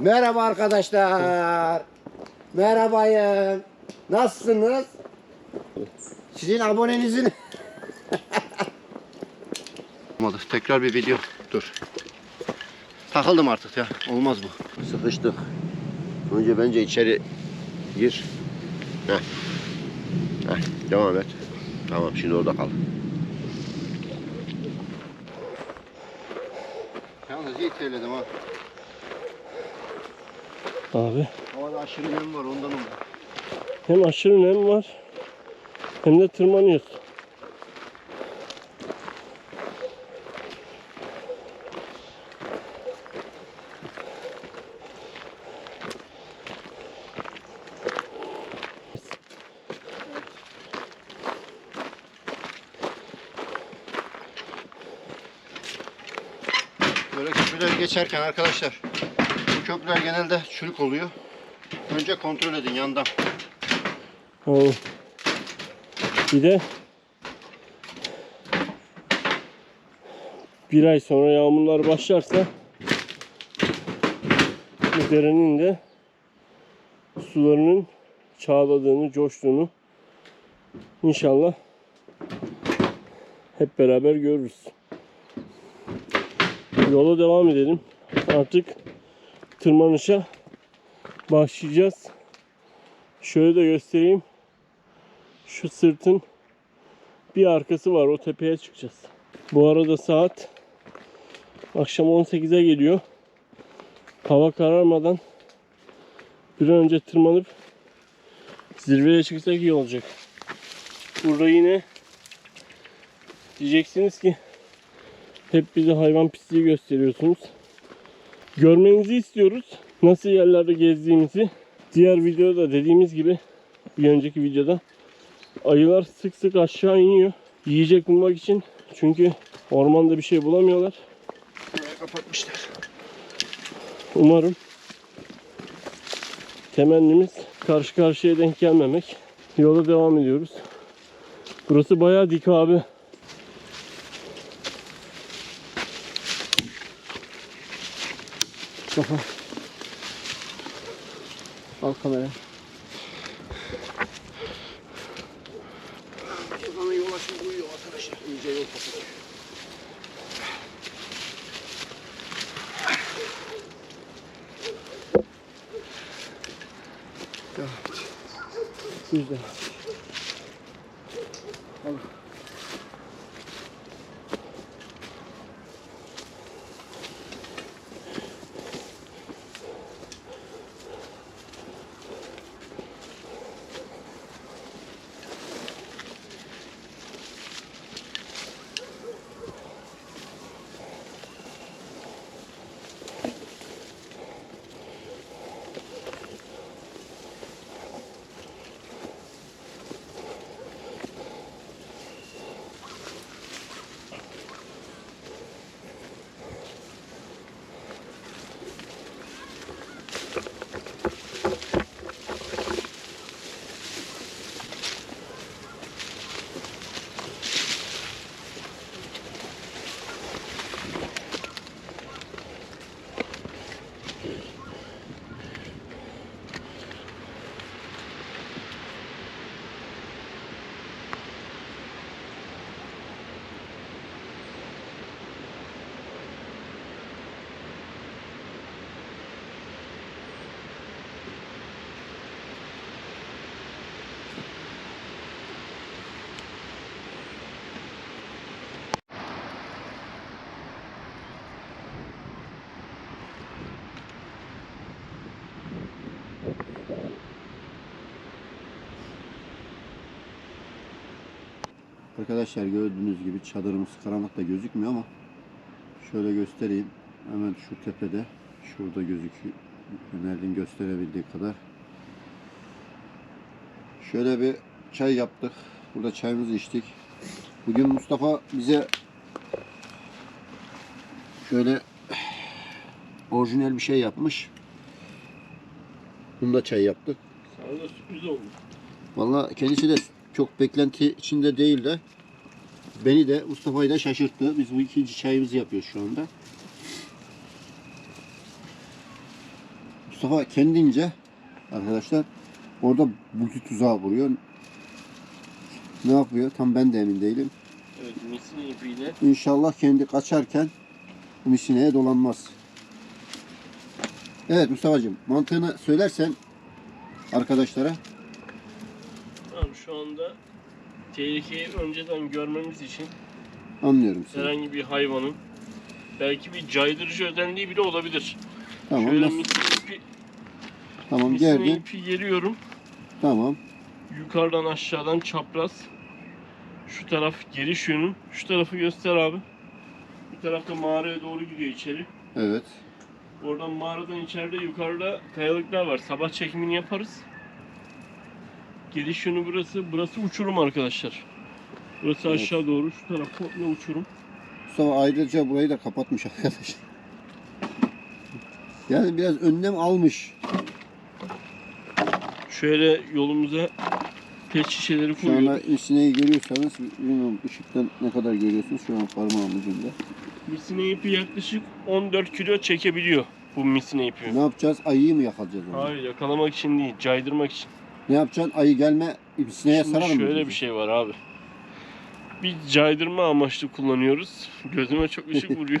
Merhaba arkadaşlar. Merhabayım. Nasılsınız? Sizin abonenizin... Olmadı. Tekrar bir video. Dur. Takıldım artık ya. Olmaz bu. Sıkıştık. Önce bence içeri gir. Heh. Heh. Devam et. Tamam şimdi orada kal. Yalnız iyi terledim ha. Abi Havada aşırı nem var ondan oldu. hem aşırı nem var hem de tırmanıyorsun. Böyle köprüler geçerken arkadaşlar köprüler genelde çürük oluyor. Önce kontrol edin yandan. Yani bir de bir ay sonra yağmurlar başlarsa bu derenin de sularının çağladığını, coştuğunu inşallah hep beraber görürüz. Yola devam edelim. Artık tırmanışa başlayacağız. Şöyle de göstereyim. Şu sırtın bir arkası var. O tepeye çıkacağız. Bu arada saat akşam 18'e geliyor. Hava kararmadan bir önce tırmanıp zirveye çıksak iyi olacak. Burada yine diyeceksiniz ki hep bize hayvan pisliği gösteriyorsunuz. Görmenizi istiyoruz. Nasıl yerlerde gezdiğimizi. Diğer videoda dediğimiz gibi bir önceki videoda ayılar sık sık aşağı iniyor. Yiyecek bulmak için. Çünkü ormanda bir şey bulamıyorlar. Kapatmışlar. Umarım temennimiz karşı karşıya denk gelmemek. Yola devam ediyoruz. Burası bayağı dik abi. Kafa. Al kamera. Bana yol açıp uyuyor arkadaşlar. İyice yol kapatıyor. Güzel. Arkadaşlar gördüğünüz gibi çadırımız karanlıkta gözükmüyor ama şöyle göstereyim. Hemen şu tepede şurada gözüküyor. Önerdiğim gösterebildiği kadar. Şöyle bir çay yaptık. Burada çayımızı içtik. Bugün Mustafa bize şöyle orijinal bir şey yapmış. Bunda çay yaptık. Sana da sürpriz oldu. Valla kendisi de çok beklenti içinde değil de beni de Mustafa'yı da şaşırttı. Biz bu ikinci çayımızı yapıyoruz şu anda. Mustafa kendince arkadaşlar orada bulti tuzağı vuruyor. Ne yapıyor? Tam ben de emin değilim. Evet misin ipiyle. İnşallah kendi kaçarken bu misineye dolanmaz. Evet Mustafa'cığım mantığını söylersen arkadaşlara şu anda tehlikeyi önceden görmemiz için anlıyorum seni. herhangi bir hayvanın belki bir caydırıcı özelliği bile olabilir. Tamam Şöyle nasıl? ipi, Tamam misin gerdin. ipi geriyorum. Tamam. Yukarıdan aşağıdan çapraz. Şu taraf geliş yönün. Şu tarafı göster abi. Bir tarafta mağaraya doğru gidiyor içeri. Evet. Oradan mağaradan içeride yukarıda kayalıklar var. Sabah çekimini yaparız. Geliş yönü burası. Burası uçurum arkadaşlar. Burası Evet. aşağı doğru. Şu taraf komple uçurum. Mustafa ayrıca burayı da kapatmış arkadaş. Yani biraz önlem almış. Şöyle yolumuza pet şişeleri Şu anda misineyi görüyorsanız bilmiyorum ışıktan ne kadar görüyorsunuz şu an parmağım ucunda. Misine ipi yaklaşık 14 kilo çekebiliyor bu misine ipi. Ne yapacağız? Ayıyı mı yakalayacağız onu? Hayır yakalamak için değil, caydırmak için. Ne yapacaksın? Ayı gelme misineye Şimdi sarar mı? şöyle bir şey var abi. Bir caydırma amaçlı kullanıyoruz. Gözüme çok ışık vuruyor.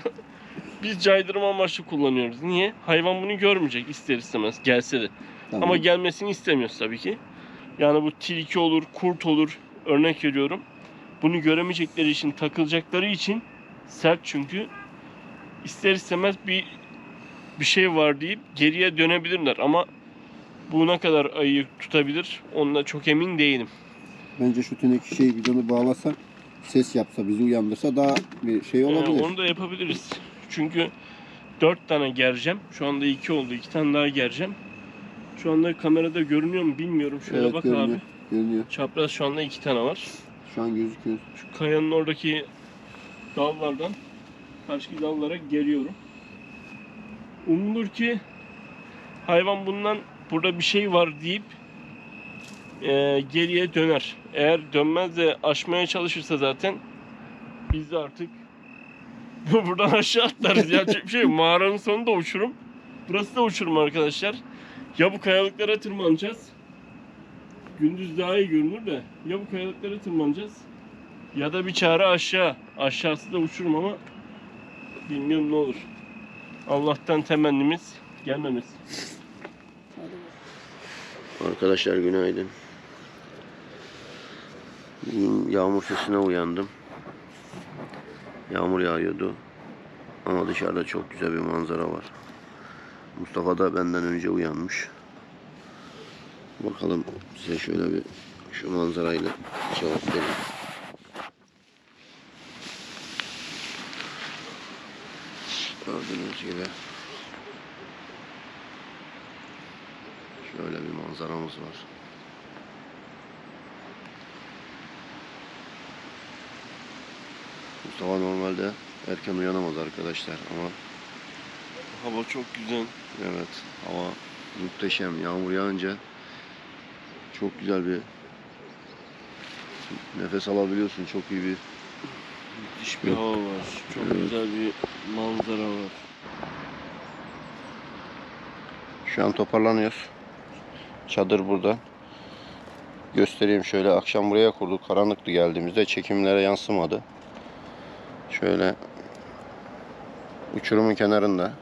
Biz caydırma amaçlı kullanıyoruz. Niye? Hayvan bunu görmeyecek ister istemez gelse de. Tamam. Ama gelmesini istemiyoruz tabii ki. Yani bu tilki olur, kurt olur. Örnek veriyorum. Bunu göremeyecekleri için, takılacakları için sert çünkü. ister istemez bir bir şey var deyip geriye dönebilirler ama bu ne kadar ayı tutabilir onunla çok emin değilim. Bence şu teneke şeyi bidonu bağlasak ses yapsa bizi uyandırsa daha bir şey Ee, olabilir. onu da yapabiliriz. Çünkü 4 tane gereceğim. Şu anda 2 oldu. 2 tane daha gereceğim. Şu anda kamerada görünüyor mu bilmiyorum. Şöyle evet bak görünüyor. abi. Görünüyor. Çapraz şu anda 2 tane var. Şu an gözüküyor. Şu kayanın oradaki dallardan karşı dallara geliyorum. Umulur ki hayvan bundan burada bir şey var deyip e, geriye döner. Eğer dönmez de aşmaya çalışırsa zaten biz de artık buradan aşağı atlarız. Yapacak bir şey yok. Mağaranın sonunda uçurum. Burası da uçurum arkadaşlar. Ya bu kayalıklara tırmanacağız. Gündüz daha iyi görünür de. Ya bu kayalıklara tırmanacağız. Ya da bir çare aşağı. Aşağısı da uçurum ama bilmiyorum ne olur. Allah'tan temennimiz gelmemesi. Arkadaşlar günaydın. Bugün yağmur sesine uyandım. Yağmur yağıyordu. Ama dışarıda çok güzel bir manzara var. Mustafa da benden önce uyanmış. Bakalım size şöyle bir şu manzarayla cevap vereyim. Gördüğünüz gibi şöyle bir manzaramız var. Mustafa normalde erken uyanamaz arkadaşlar ama Hava çok güzel. evet hava muhteşem. Yağmur yağınca çok güzel bir nefes alabiliyorsun. Çok iyi bir Müthiş bir hava var. Çok Evet. güzel bir manzara var. Şu an toparlanıyoruz. Çadır burada. Göstereyim şöyle. Akşam buraya kurduk. Karanlıktı geldiğimizde. Çekimlere yansımadı. Şöyle uçurumun kenarında.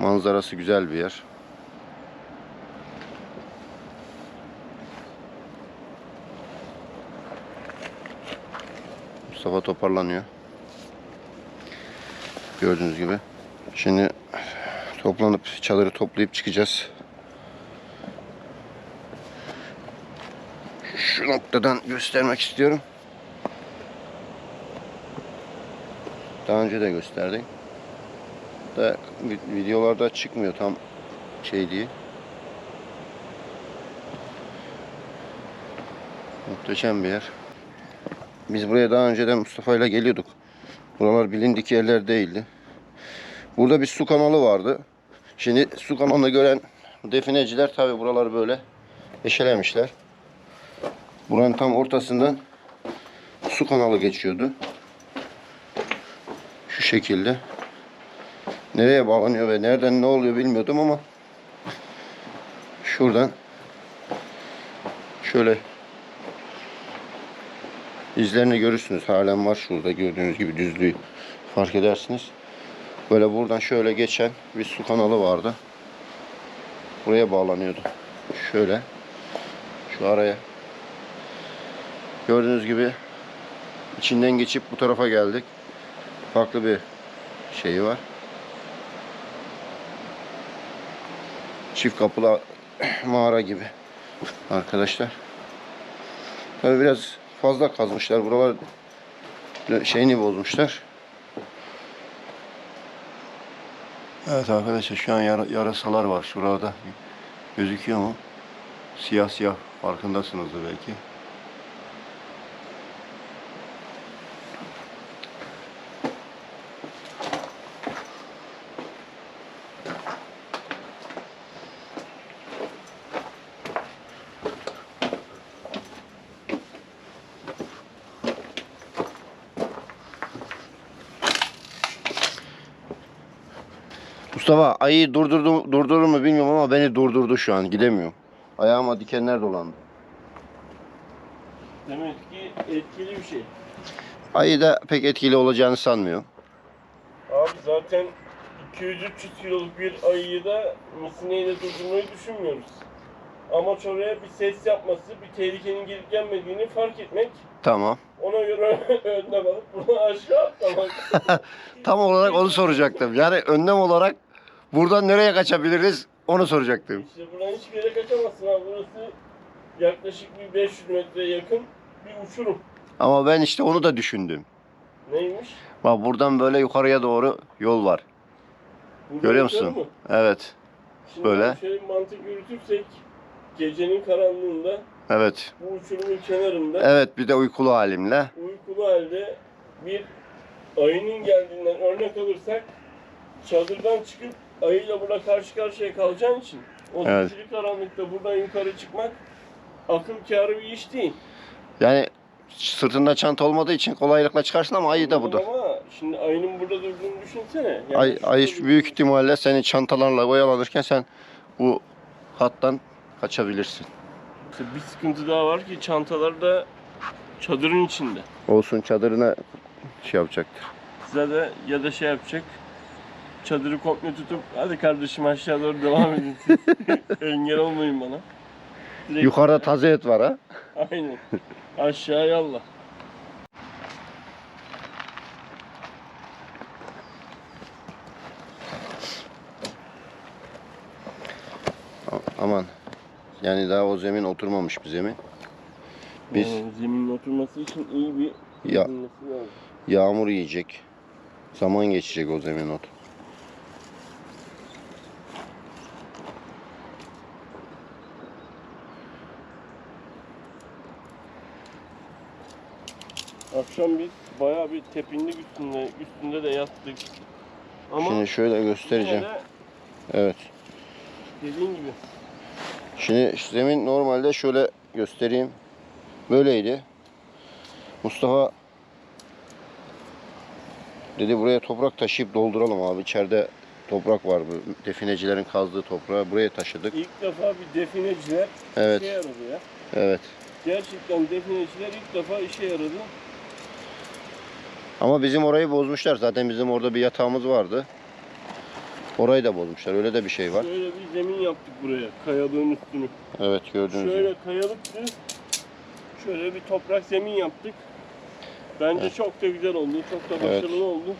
Manzarası güzel bir yer. Mustafa toparlanıyor. Gördüğünüz gibi. Şimdi Toplanıp çadırı toplayıp çıkacağız. Şu noktadan göstermek istiyorum. Daha önce de gösterdik. Da vi- videolarda çıkmıyor tam şey diye. Muhteşem bir yer. Biz buraya daha önceden Mustafa ile geliyorduk. Buralar bilindik yerler değildi. Burada bir su kanalı vardı. Şimdi su kanalını gören defineciler tabi buraları böyle eşelemişler. Buranın tam ortasından su kanalı geçiyordu. Şu şekilde. nereye bağlanıyor ve nereden ne oluyor bilmiyordum ama şuradan şöyle izlerini görürsünüz. Halen var şurada gördüğünüz gibi düzlüğü fark edersiniz. Böyle buradan şöyle geçen bir su kanalı vardı. Buraya bağlanıyordu. Şöyle şu araya gördüğünüz gibi içinden geçip bu tarafa geldik. Farklı bir şeyi var. Çift kapılı mağara gibi arkadaşlar. Tabii biraz fazla kazmışlar. Buralar şeyini bozmuşlar. Evet arkadaşlar şu an yara- yarasalar var şurada. Gözüküyor mu? Siyah siyah farkındasınızdır belki. Mustafa ayıyı durdurdu, durdurur mu bilmiyorum ama beni durdurdu şu an. Gidemiyorum. Ayağıma dikenler dolandı. Demek ki etkili bir şey. Ayı da pek etkili olacağını sanmıyorum. Abi zaten 200-300 kiloluk bir ayıyı da misineyle durdurmayı düşünmüyoruz. Amaç oraya bir ses yapması, bir tehlikenin gelip gelmediğini fark etmek. Tamam. Ona göre önüne bakıp bunu aşağı atlamak. Tam olarak onu soracaktım. Yani önlem olarak buradan nereye kaçabiliriz onu soracaktım. İşte buradan hiçbir yere kaçamazsın abi. Burası yaklaşık bir 500 metre yakın bir uçurum. Ama ben işte onu da düşündüm. Neymiş? Bak buradan böyle yukarıya doğru yol var. Burada Görüyor musun? mu? Evet. Şimdi Böyle. şöyle mantık yürütürsek gecenin karanlığında Evet. bu uçurumun kenarında Evet bir de uykulu halimle. uykulu halde bir ayının geldiğinden örnek alırsak çadırdan çıkıp ayıyla burada karşı karşıya kalacağın için o Evet. karanlıkta buradan yukarı çıkmak akıl kârı bir iş değil. Yani sırtında çanta olmadığı için kolaylıkla çıkarsın ama ayı da burada. Ama şimdi ayının burada durduğunu düşünsene. Yani Ay, ayı büyük ihtimalle senin çantalarla oyalanırken sen bu hattan kaçabilirsin. İşte bir sıkıntı daha var ki çantalar da çadırın içinde. Olsun çadırına şey yapacaktır. Size de ya da şey yapacak. Çadırı komple tutup hadi kardeşim aşağı doğru devam edin siz. Engel olmayın bana. Direkt- Yukarıda taze et var ha. Aynen. Aşağı yallah. Aman. Yani daha o zemin oturmamış bir zemin. Biz Yani zeminin oturması için iyi bir Ya- lazım. yağmur yiyecek. Zaman geçecek o zemin ot. Akşam biz bayağı bir tepinlik üstünde, üstünde de yattık. Ama Şimdi şöyle göstereceğim. yine de Evet. dediğin gibi Şimdi zemin normalde şöyle göstereyim. Böyleydi. Mustafa dedi buraya toprak taşıyıp dolduralım abi. İçeride toprak var bu definecilerin kazdığı toprağı buraya taşıdık. ilk defa bir defineciler Evet. işe yaradı ya. Evet. Gerçekten defineciler ilk defa işe yaradı. Ama bizim orayı bozmuşlar. Zaten bizim orada bir yatağımız vardı. Orayı da bozmuşlar. Öyle de bir şey var. Şöyle bir zemin yaptık buraya, kayalığın üstünü. Evet gördüğünüz gibi. Şöyle kayalıktı. Şöyle bir toprak zemin yaptık. Bence Evet. çok da güzel oldu. Çok da Evet. başarılı oldu.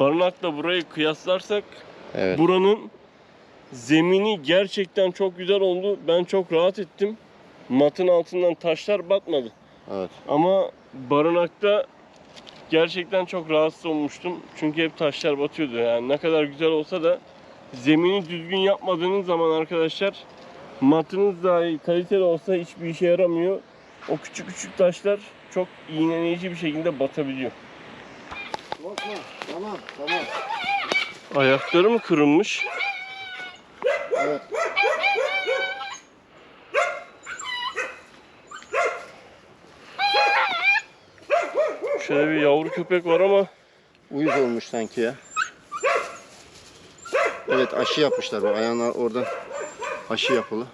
Barınakla burayı kıyaslarsak Evet. buranın zemini gerçekten çok güzel oldu. Ben çok rahat ettim. Matın altından taşlar batmadı. Evet. Ama barınakta gerçekten çok rahatsız olmuştum. Çünkü hep taşlar batıyordu. Yani ne kadar güzel olsa da zemini düzgün yapmadığınız zaman arkadaşlar matınız dahi kaliteli olsa hiçbir işe yaramıyor. O küçük küçük taşlar çok iğneleyici bir şekilde batabiliyor. Korkma. Tamam tamam. Ayakları mı kırılmış? Evet. Şöyle bir yavru köpek var ama uyuz olmuş sanki ya. Evet aşı yapmışlar bak ayağına oradan aşı yapılı.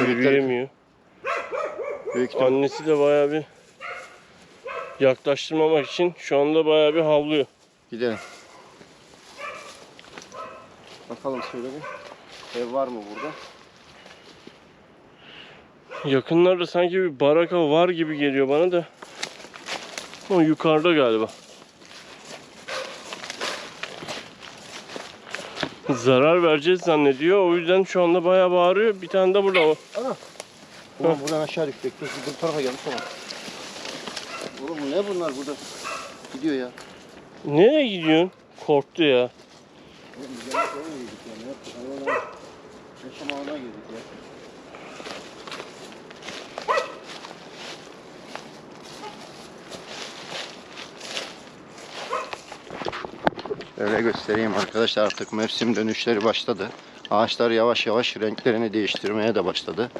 Yürüyemiyor. büyük ihtimal- Annesi de bayağı bir yaklaştırmamak için şu anda bayağı bir havlıyor. Gidelim. Bakalım şöyle bir ev var mı burada? Yakınlarda sanki bir baraka var gibi geliyor bana da. O yukarıda galiba. Zarar vereceğiz zannediyor. O yüzden şu anda bayağı bağırıyor. Bir tane de burada var. Ulan buradan aşağı düşecek. Dur bu tarafa gelmiş ama. Oğlum ne bunlar burada? Gidiyor ya. Nereye gidiyorsun? Korktu ya. Oğlum ya? Yaşam alanına girdik ya. Öyle göstereyim arkadaşlar artık mevsim dönüşleri başladı. Ağaçlar yavaş yavaş renklerini değiştirmeye de başladı.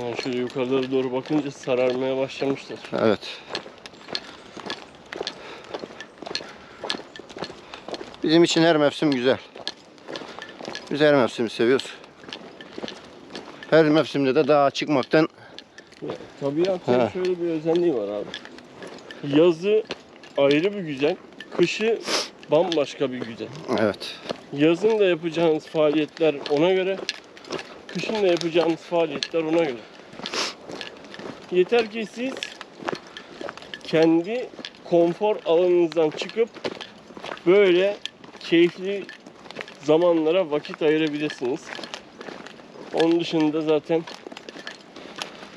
Yani şöyle yukarılara doğru bakınca sararmaya başlamışlar. Evet. Bizim için her mevsim güzel. Biz her mevsimi seviyoruz. Her mevsimde de dağa çıkmaktan Ya, tabiatın He. şöyle bir özelliği var abi. Yazı ayrı bir güzel, kışı bambaşka bir güzel. evet. Yazın da yapacağınız faaliyetler ona göre, kışın da yapacağınız faaliyetler ona göre. Yeter ki siz kendi konfor alanınızdan çıkıp böyle keyifli zamanlara vakit ayırabilirsiniz. Onun dışında zaten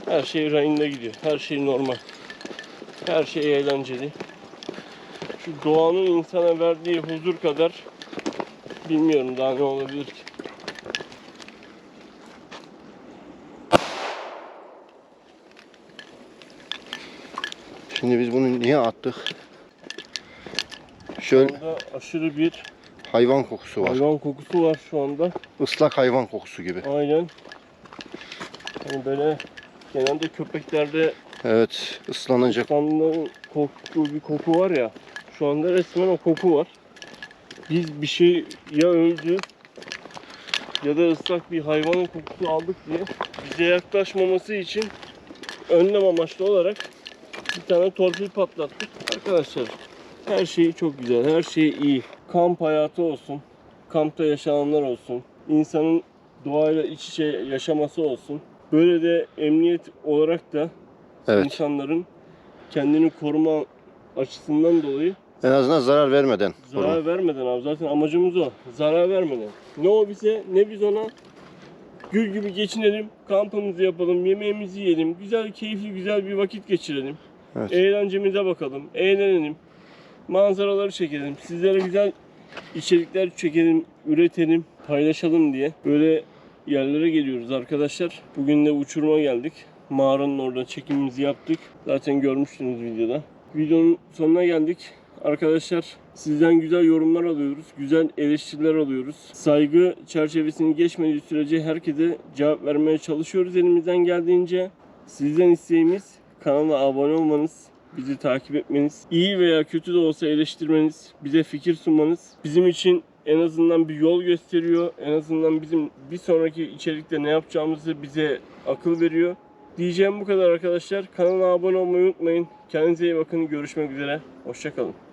her şey rayında gidiyor. Her şey normal. Her şey eğlenceli. Şu doğanın insana verdiği huzur kadar bilmiyorum daha ne olabilir ki. Şimdi biz bunu niye attık? Şöyle Burada aşırı bir hayvan kokusu var. hayvan kokusu var şu anda. Islak hayvan kokusu gibi. Aynen. Hani böyle genelde köpeklerde Evet, ıslanınca kanların koktuğu bir koku var ya. Şu anda resmen o koku var. Biz bir şey ya öldü ya da ıslak bir hayvanın kokusu aldık diye bize yaklaşmaması için önlem amaçlı olarak bir tane torpil patlattık. Arkadaşlar her şey çok güzel, her şey iyi. Kamp hayatı olsun, kampta yaşananlar olsun, insanın doğayla iç içe yaşaması olsun. Böyle de emniyet olarak da evet. insanların kendini koruma açısından dolayı En azından zarar vermeden. zarar vermeden abi zaten amacımız o. Zarar vermeden. Ne o bize ne biz ona gül gibi geçinelim, kampımızı yapalım, yemeğimizi yiyelim, güzel keyifli güzel bir vakit geçirelim. Evet. Eğlencemize bakalım, eğlenelim. Manzaraları çekelim. Sizlere güzel içerikler çekelim, üretelim, paylaşalım diye. Böyle yerlere geliyoruz arkadaşlar. Bugün de uçuruma geldik. Mağaranın orada çekimimizi yaptık. Zaten görmüştünüz videoda. Videonun sonuna geldik. Arkadaşlar sizden güzel yorumlar alıyoruz. Güzel eleştiriler alıyoruz. Saygı çerçevesini geçmediği sürece herkese cevap vermeye çalışıyoruz elimizden geldiğince. Sizden isteğimiz kanala abone olmanız, bizi takip etmeniz, iyi veya kötü de olsa eleştirmeniz, bize fikir sunmanız bizim için en azından bir yol gösteriyor. En azından bizim bir sonraki içerikte ne yapacağımızı bize akıl veriyor. Diyeceğim bu kadar arkadaşlar. Kanala abone olmayı unutmayın. Kendinize iyi bakın. Görüşmek üzere. Hoşçakalın.